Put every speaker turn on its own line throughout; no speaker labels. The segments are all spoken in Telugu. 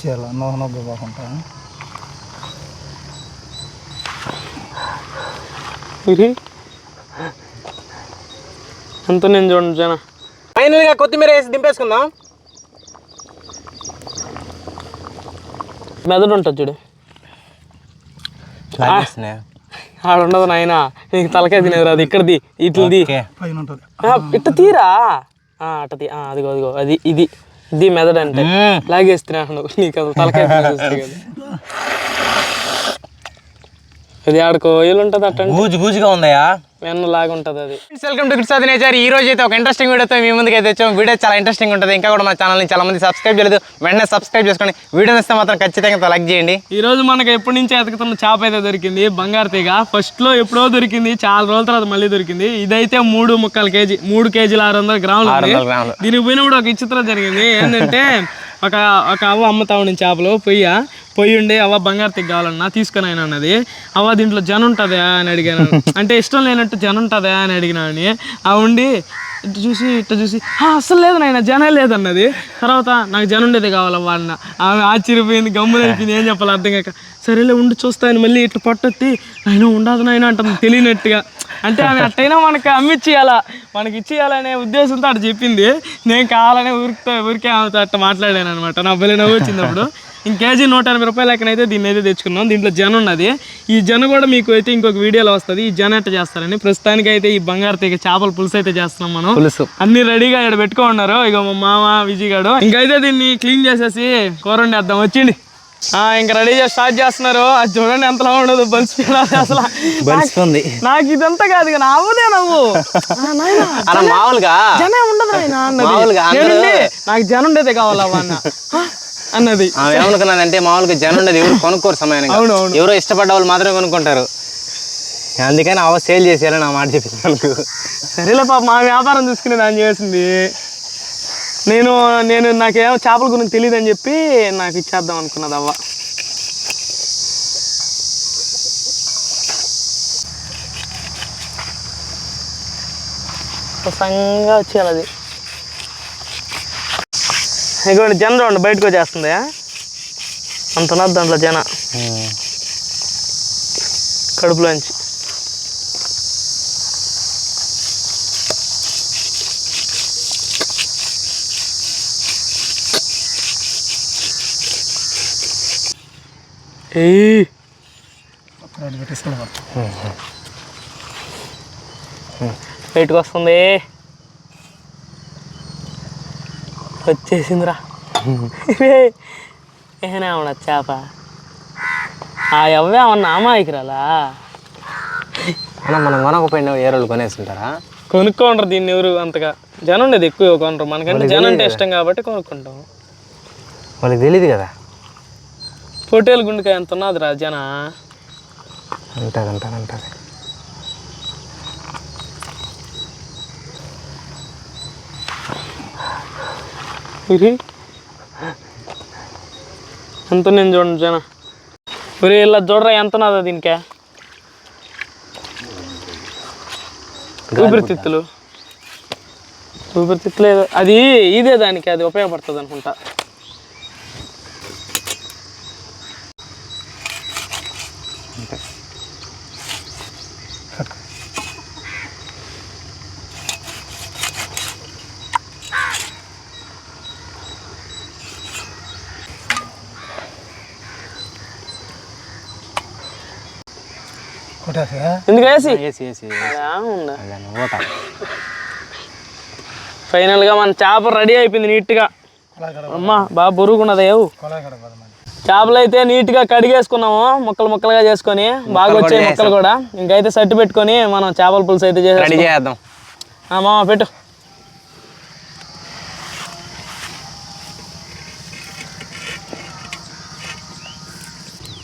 చేయాలి? నూనె పోకుండా
ఇది ఎంత నేను చూడండి జన.
ఫైనల్గా కొత్తిమీర వేసి దింపేసుకుందాం.
మెదడు ఉంటుంది చూడు. ఆడ ఉండదు నాయన. నీకు తలకాయ తినేది రాదు ఇక్కడది ఇట్లది. ఇట్ట తీరా? ఆ, అట్ట తీ ఆ, అదిగో అదిగో అది ఇది. ఇది మెదడు అంటే. లాగేస్తున్నాను నీకు అది తలకాయ అది ఆడుకో ఏళ్ళు ఉంటుంది అట్ట
గూజు గూజుగా ఉందయా
వెన్న లాగా ఉంటుంది అది.
వెల్కమ్ టు కిడ్స్ నేచర్ ఈ రోజు అయితే ఒక ఇంట్రెస్టింగ్ వీడియోతో మీ ముందుకు అయితే వచ్చాం. వీడియో చాలా ఇంట్రెస్టింగ్ ఉంటుంది. ఇంకా కూడా మా ఛానల్ని చాలా మంది సబ్స్క్రైబ్ చేయలేదు. వెంటనే సబ్స్క్రైబ్ చేసుకోండి వీడియో ఇస్తే మాత్రం ఖచ్చితంగా లైక్ చేయండి.
ఈ రోజు మనకి ఎప్పటి నుంచి ఎతుకుతున్న చేప అయితే దొరికింది. బంగారు తీగ. ఫస్ట్లో ఎప్పుడో దొరికింది. చాలా రోజుల తర్వాత మళ్ళీ దొరికింది. ఇదైతే మూడు ముక్కలు కేజీ. మూడు కేజీల ఆరు వందల గ్రాములు.
వందల.
దీనికి పోయినప్పుడు ఒక విచిత్రం జరిగింది. ఏంటంటే ఒక ఒక అవ్వ అమ్ముతా ఉండింది చేపలు. పొయ్య? పొయ్యి ఉండి అవ్వ బంగారు తీగ కావాలన్నా తీసుకొని ఆయన అన్నది. అవ్వ దీంట్లో జన ఉంటుందా అని అడిగాను. అంటే ఇష్టం లేనట్టు జన ఉంటుందా అని అడిగినాని. ఆ ఉండి ఇటు చూసి ఇట్లా చూసి అసలు అస్సలు లేదు నాయన జనం లేదన్నది. తర్వాత నాకు జనం ఉండేది కావాలవ్వ అన్న ఆమె ఆశ్చర్యపోయింది గమ్మున అయిపోయింది ఏం చెప్పాలి అర్థం కాక. సరేలే ఉండి చూస్తాను మళ్ళీ ఇట్లా పట్టొత్తి. నాయన ఉండదు నాయన అంటుంది తెలియనట్టుగా. అంటే ఆమె అట్టయినా మనకి అమ్మిచ్చేయాలా? మనకి ఇచ్చేయాలనే ఉద్దేశంతో అటు చెప్పింది. నేను కావాలనే ఊరికే ఊరికే ఆమెతో అట్ట మాట్లాడాను అనమాట నా బలి నవ్వు వచ్చింది అప్పుడు ఇంక కేజీ నూట ఎనభై రూపాయల లెక్కనైతే దీన్ని అయితే తెచ్చుకున్నాం దీంట్లో జన ఉన్నది. ఈ జన కూడా మీకు అయితే ఇంకొక వీడియోలో వస్తుంది. ఈ జన ఎట్ట చేస్తారని. ప్రస్తుతానికి అయితే ఈ బంగారు తీగ చేపల పులుసు అయితే చేస్తున్నాం మనం.
పులుసు.
అన్ని రెడీగా ఇక్కడ పెట్టుకో ఉన్నారు. ఇక మా మామ విజయ్ గాడు. ఇంకైతే దీన్ని క్లీన్ చేసేసి కూర వండేద్దాం వచ్చిండి. ఆ, ఇంకా రెడీ చేసి స్టార్ట్ చేస్తున్నారు. అది చూడండి ఎంతలా ఉండదు. బలిసి అసలు. నాకు ఇదంతా కాదు ఇక నవ్వుదే నవ్వు.
అలా మామూలుగా?
జనం ఉండదు నాయనా నాకు జనం ఉండేదే కావాలవ్వ అన్న? అన్నది.
ఆమె ఏమనుకున్నదంటే మామూలుగా జనం ఉండదు ఎవరు కొనుక్కోరు సమయానికి. ఎవరో ఇష్టపడ్డ వాళ్ళు మాత్రమే కొనుక్కుంటారు. అందుకని అవ సేల్ చేసేయాలని నా మాట చెప్పింది మనకు
సరేలే పాప మా వ్యాపారం చూసుకునే దాన్ని చేసింది. నేను నేను నాకేమో చేపల గురించి తెలియదు అని చెప్పి నాకు ఇచ్చేద్దాం అనుకున్నది అవ్వ. సంగా వచ్చేయాలి అది ఇదిగోండి జన చూడండి బయటకు వచ్చేస్తుంది. అంత ఉన్నది దాంట్లో జన కడుపులోంచి. ఏయ్.
రెడీ పెట్టేసుకుని
బయటకు వస్తుంది. వచ్చేసిందిరా. ఏనా అవునా చేప? ఆ ఎవ్వే ఏమన్నా అమాయకురాలా
అన్న మనం కొనకపోయినా ఏ రోజులు కొనేస్తుంటారా
కొనుక్కోండ్రు దీన్ని ఎవరు అంతగా. జనం ఉండేది ఎక్కువ కొనరు. మనకంటే జనం అంటే ఇష్టం కాబట్టి కొనుక్కుంటాం.
వాళ్ళకి తెలియదు కదా?
పొట్టేలు గుండెకాయ ఎంత ఉన్నదిరా జన?
అంటారు అంటారు అంటారు.
ఇది? ఎంత నేను చూడండి జన. ఒరే ఇలా చూడరా ఎంత ఉన్నదో దీనికే? ఊపిరితిత్తులు ఊపిరితిత్తులు ఏదో అది ఇదే దానికి అది ఉపయోగపడుతుంది అనుకుంటా.
కొట్టేసా
ఎందుకు
పోతా
ఫైనల్గా మన చేప రెడీ అయిపోయింది
కొలాయి కడ
అమ్మా బాగా బురుగున్నది చేపలు అయితే నీట్గా కడిగేసుకున్నాము ముక్కలు ముక్కలుగా చేసుకొని బాగా వచ్చాయి ముక్కలు కూడా. ఇంకైతే సట్టు పెట్టుకొని మనం చేపల పులుసు అయితే మామ పెట్టు.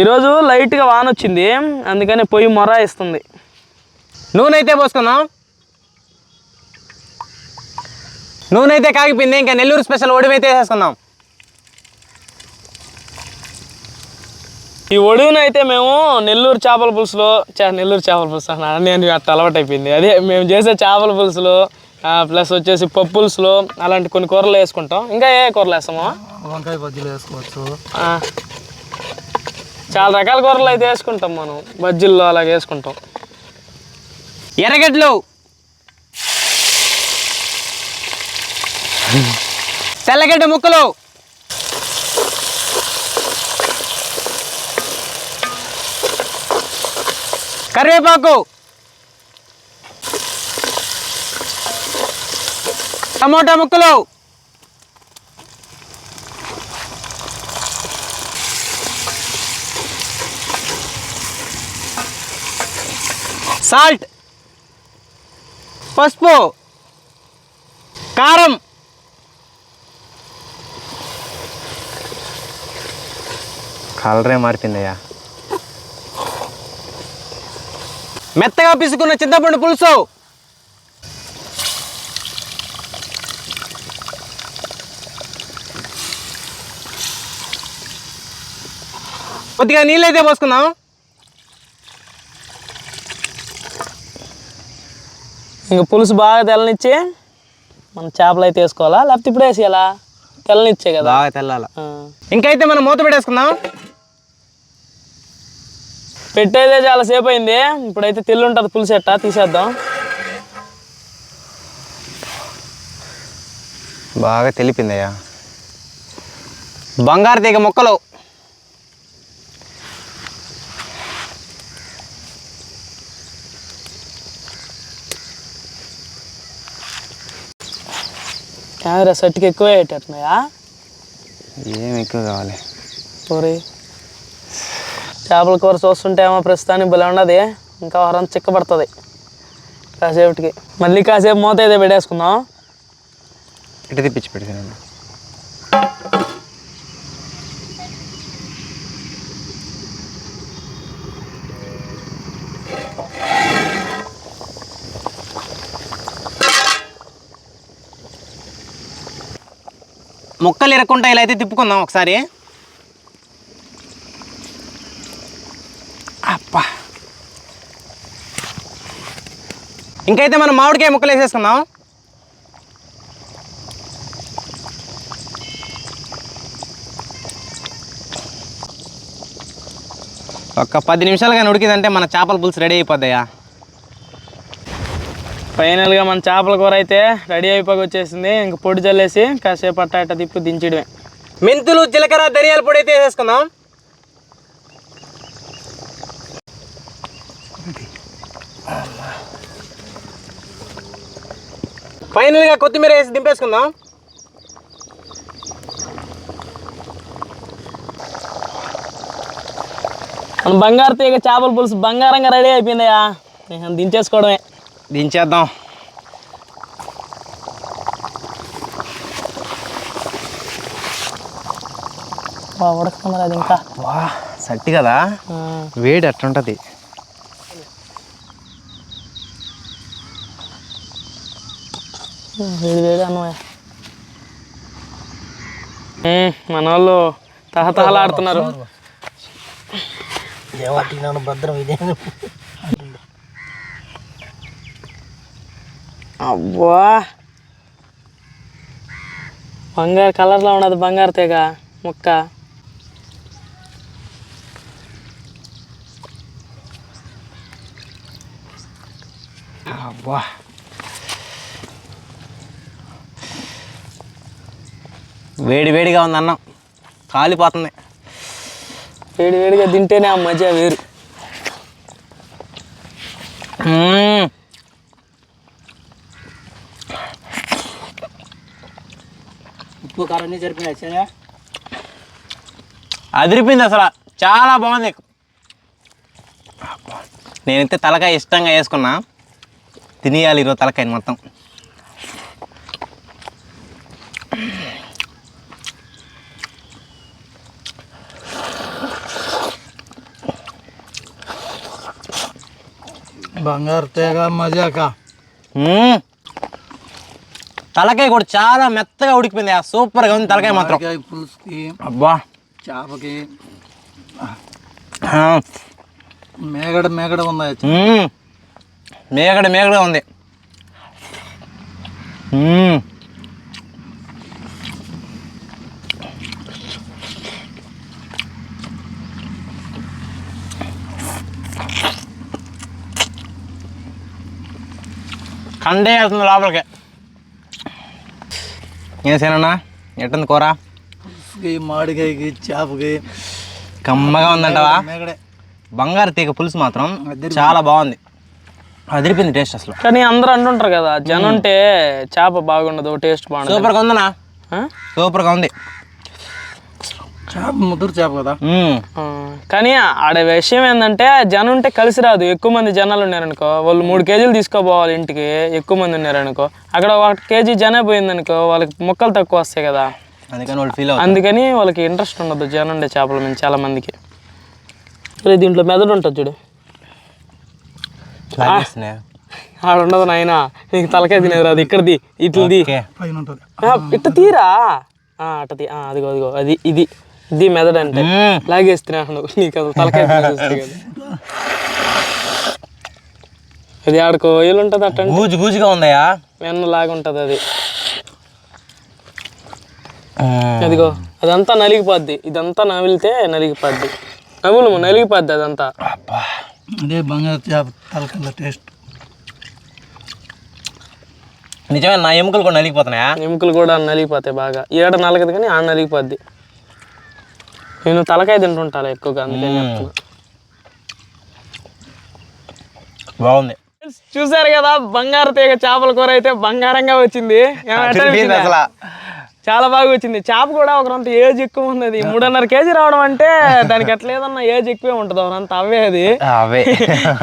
ఈరోజు లైట్గా వాన వచ్చింది అందుకని పొయ్యి మొర ఇస్తుంది
నూనె అయితే పోసుకుందాం. నూనె అయితే కాగిపోయింది. ఇంకా నెల్లూరు స్పెషల్ ఒడివైతే వేసేసుకుందాం.
ఈ ఒడుగున అయితే మేము నెల్లూరు చేపల పులుసులో చే నెల్లూరు చేపల పులుసు అన్నా నేను అట్ట అలవాటు అయిపోయింది. అదే మేము చేసే చేపల పులుసులో ప్లస్ వచ్చేసి పప్పుల్స్లో అలాంటి కొన్ని కూరలు వేసుకుంటాం. ఇంకా ఏ కూరలు వేస్తాము?
వంకాయ బజ్జీలు వేసుకోవచ్చు.
ఆ, చాలా రకాల కూరలు అయితే వేసుకుంటాం మనం. బజ్జీల్లో అలాగే వేసుకుంటాం.
ఎర్రగడ్డలు. తెల్లగడ్డ ముక్కలు. కరివేపాకు. టమోటా ముక్కలు. సాల్ట్ పసుపు కారం కలరే మారిపోయిందయ్యా. మెత్తగా పిసుకున్న చింతపండు పులుసు. కొద్దిగా నీళ్ళైతే పోసుకుందాం.
ఇంకా పులుసు బాగా తెల్లనిచ్చి మనం చేపలు అయితే వేసుకోవాలా? లేకపోతే ఇప్పుడు వేసేయాలా? తెల్లనిచ్చే కదా.
బాగా తెల్లాల. ఇంకైతే మనం మూత పెట్టేసుకుందాం.
పెట్టేదే చాలా సేపు అయింది. ఇప్పుడైతే తెల్లు ఉంటుంది పులుసు ఎట్టా? తీసేద్దాం.
బాగా తెలిపిందయ్యా. బంగారు తీగ మొక్కలు.
కెమెరా సెట్కి ఎక్కువ పెట్టేస్తున్నాయా
ఏం ఎక్కువ కావాలి.
పూరి. చేపల కూర చూస్తుంటే ఏమో ప్రస్తుతానికి భలే ఉన్నది. ఇంకా వారం చిక్కబడుతుంది. కాసేపటికి. మళ్ళీ కాసేపు మూత అయితే పెట్టేసుకుందాం.
ఇటు తిప్పించి పెడతాను. మొక్కలు ఇరక్కుంటా ఇలా అయితే తిప్పుకుందాం ఒకసారి. అప్పా ఇంకైతే మనం మామిడికాయ ముక్కలు వేసేసుకుందాం. ఒక పది నిమిషాలు కానీ ఉడికిందంటే మన చేపల పులుసు రెడీ అయిపోద్దయ్యా.
ఫైనల్గా మన చేపల కూర అయితే రెడీ అయిపోయి వచ్చేసింది. ఇంక పొడి చల్లేసి కాసేపు అట్ట అట్ట తిప్పి దించడమే.
మెంతులు జీలకర్ర ధనియాల పొడి అయితే వేసేసుకుందాం. ఫైనల్గా కొత్తిమీర వేసి దింపేసుకుందాం.
మన బంగారు తీగ చేపల పులుసు బంగారంగా రెడీ అయిపోయిందయ్యా. దించేసుకోవడమే.
దించేద్దాం.
బా ఉడకకుండా అది ఇంకా.
వా సట్టి కదా? వేడి అట్లుంటుంది.
వేడి వేడి అన్నమయ్య మన వాళ్ళు తహతహలాడుతున్నారు.
భద్రం ఇదే
అబ్బా. బంగారు కలర్లో ఉన్నది బంగారు తీగ ముక్క.
అబ్బా. వేడి వేడిగా ఉంది అన్నం. కాలిపోతుంది.
వేడి వేడిగా తింటేనే ఆ మజా వేరు.
కారం సరిపోయా
అదిరిపోయింది అసలు. చాలా బాగుంది. నేనైతే తలకాయ ఇష్టంగా వేసుకున్నా. తినేయాలి ఈరోజు తలకాయని మొత్తం.
బంగారు తేగ మజాక.
తలకాయ కూడా చాలా మెత్తగా ఉడికిపోయింది. ఆ సూపర్గా ఉంది తలకాయ మాత్రం.
పులుసుకి
అబ్బా.
చేపకి. మేగడ మేగడ ఉంది.
మేగడ మేగడ ఉంది. కండే వెళ్తుంది లోపలికి. ఏం సేనన్నా ఎట్టుంది కూర?
మామిడికాయకి చేపకి.
కమ్మగా ఉందంటవా? బంగారు తీగ పులుసు మాత్రం చాలా బాగుంది. అదిరిపోయింది టేస్ట్ అసలు.
కానీ అందరూ అంటుంటారు కదా జనం ఉంటే చేప బాగుండదు టేస్ట్ బాగుండదు.
సూపర్గా ఉందన్నా?
ఆ?
సూపర్గా ఉంది.
చేప ముదురు చేప కదా.
కానీ ఆడ విషయం ఏంటంటే జనం ఉంటే కలిసి రాదు. ఎక్కువ మంది జనాలు ఉన్నారనుకో. వాళ్ళు మూడు కేజీలు తీసుకోపోవాలి ఇంటికి ఎక్కువ మంది ఉన్నారనుకో. అక్కడ ఒక కేజీ జనే పోయిందనుకో వాళ్ళకి ముక్కలు తక్కువ వస్తాయి కదా.
అందుకని వాళ్ళు ఫీల్
అందుకని వాళ్ళకి ఇంట్రెస్ట్ ఉండదు జనం ఉండే చేపల మీద చాలా మందికి. దీంట్లో మెదడు ఉంటుంది చూడు. ఆడ ఉండదు నాయన. నీకు తలకాయ తినేది రాదు. ఇక్కడది ఇట్లది ఇట్ట తీరా? ఆ, అట్ట తీ ఆ, అదిగో అదిగో అది ఇది. ఇది మెదడు అంటే.
మ్మ్.
లాగేస్తున్నాను నీకు అసలు తలకాయ అది ఆడుకో ఏళ్ళు ఉంటుంది అట్ట
గూజు గూజుగా ఉందయ్యా.
వెన్న లాగా ఉంటుంది అది. అదిగో అదంతా నలిగిపోద్ది. ఇదంతా నవిలితే నలిగిపోద్ది. నవ్వులు నలిగిపోద్ది అదంతా.
అదే బంగారు చేప తలకల్ల టేస్ట్.
నిజమే నా ఎముకలు కూడా నలిగిపోతున్నాయా?
ఎముకలు కూడా నలిగిపోతాయి బాగా. ఏడ నలగదు కానీ ఆ నలిగిపోద్ది. నేను తలకాయ తింటుంటాను ఎక్కువగా అందుకని చెప్తున్నా.
బాగుంది.
చూసారు కదా బంగారు తీగ చేపల కూర అయితే బంగారంగా వచ్చింది. చాలా బాగా వచ్చింది. చేప కూడా ఒకరంత ఏజ్ ఎక్కువ ఉంది అది మూడున్నర కేజీ రావడం అంటే దానికి ఎట్లా ఏదన్నా ఏజ్ ఎక్కువే ఉంటుంది. ఒకరంత అవే అది.
అవే.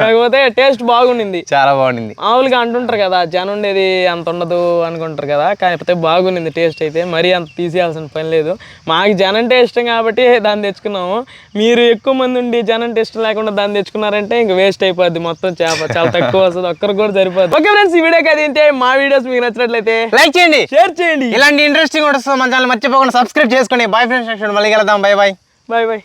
కాకపోతే టేస్ట్ బాగుండింది.
చాలా బాగుండింది.
మామూలుగా అంటుంటారు కదా జనం ఉండేది అంత ఉండదు అనుకుంటారు కదా కాకపోతే బాగుండింది టేస్ట్ అయితే. మరీ అంత తీసేయాల్సిన పని లేదు. మాకు జనం అంటే ఇష్టం కాబట్టి దాన్ని తెచ్చుకున్నాము. మీరు ఎక్కువ మంది ఉండి జనం అంటే ఇష్టం లేకుండా దాన్ని తెచ్చుకున్నారంటే ఇంక వేస్ట్ అయిపోద్ది మొత్తం చేప. చాలా తక్కువ వస్తుంది. ఒక్కరికి కూడా సరిపోద్ది. ఓకే ఫ్రెండ్స్ ఈ వీడియోకి అది ఇంతే మా వీడియోస్ మీకు నచ్చినట్లయితే
లైక్ చేయండి.
షేర్ చేయండి.
ఇలాంటి ఇంట్రెస్టింగ్ ఉంటుంది మన ఛానల్ మర్చిపోకుండా సబ్స్క్రైబ్ చేసుకోండి. బాయ్ ఫ్రెండ్స్ మళ్ళీ వెళ్దాం బాయ్ బాయ్
బాయ్ బాయ్